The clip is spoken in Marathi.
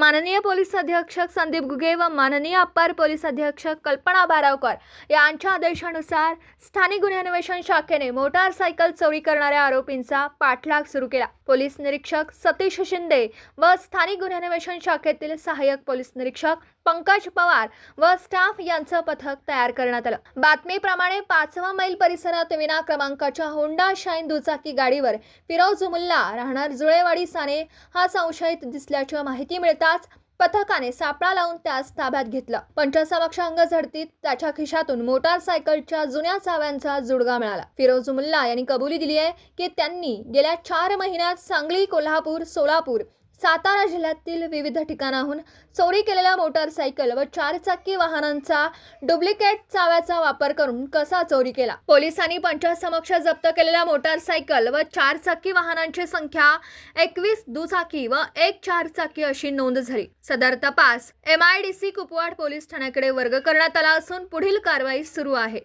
माननीय पोलीस अधीक्षक संदीप गुगे व माननीय अप्पर पोलीस अधीक्षक कल्पना बारावकर यांच्या आदेशानुसार स्थानिक गुन्हे अन्वेषण शाखेने मोटारसायकल चोरी करणाऱ्या आरोपींचा पाठलाग सुरू केला. पोलीस निरीक्षक सतीश शिंदे व स्थानिक गुन्हे अन्वेषण शाखेतील सहाय्यक पोलीस निरीक्षक पंकज पवार व स्टाफ यांचं पथक तयार करण्यात आलं. बातमीप्रमाणे पाचवा मैल परिसरात विना क्रमांकाच्या होंडा शाईन दुचाकी गाडीवर फिरोज मुल्ला राहणार जुळेवाडी साने हा संशयित दिसल्याची माहिती मिळताच पथकाने सापळा लावून त्यास ताब्यात घेतलं. पंचसमक्ष अंग झडतीत त्याच्या खिशातून मोटारसायकलच्या जुन्या चाव्यांचा जुडगा मिळाला. फिरोज मुल्ला यांनी कबुली दिली आहे की त्यांनी गेल्या चार महिन्यात सांगली कोल्हापूर सोलापूर सातारा जिल्ह्यातील विविध ठिकाणाहून चोरी केलेल्या मोटारसायकल व चारचाकी वाहनांचा डुप्लिकेट चाव्याचा वापर करून कसा चोरी केला? पोलिसांनी पंचासमक्ष जप्त केलेल्या मोटारसायकल व चारचाकी वाहनांची संख्या एकवीस दुचाकी व एक चारचाकी अशी नोंद झाली. सदर तपास M I D C Kupwad police ठाण्याकडे वर्ग करण्यात आला असून पुढील कारवाई सुरू आहे.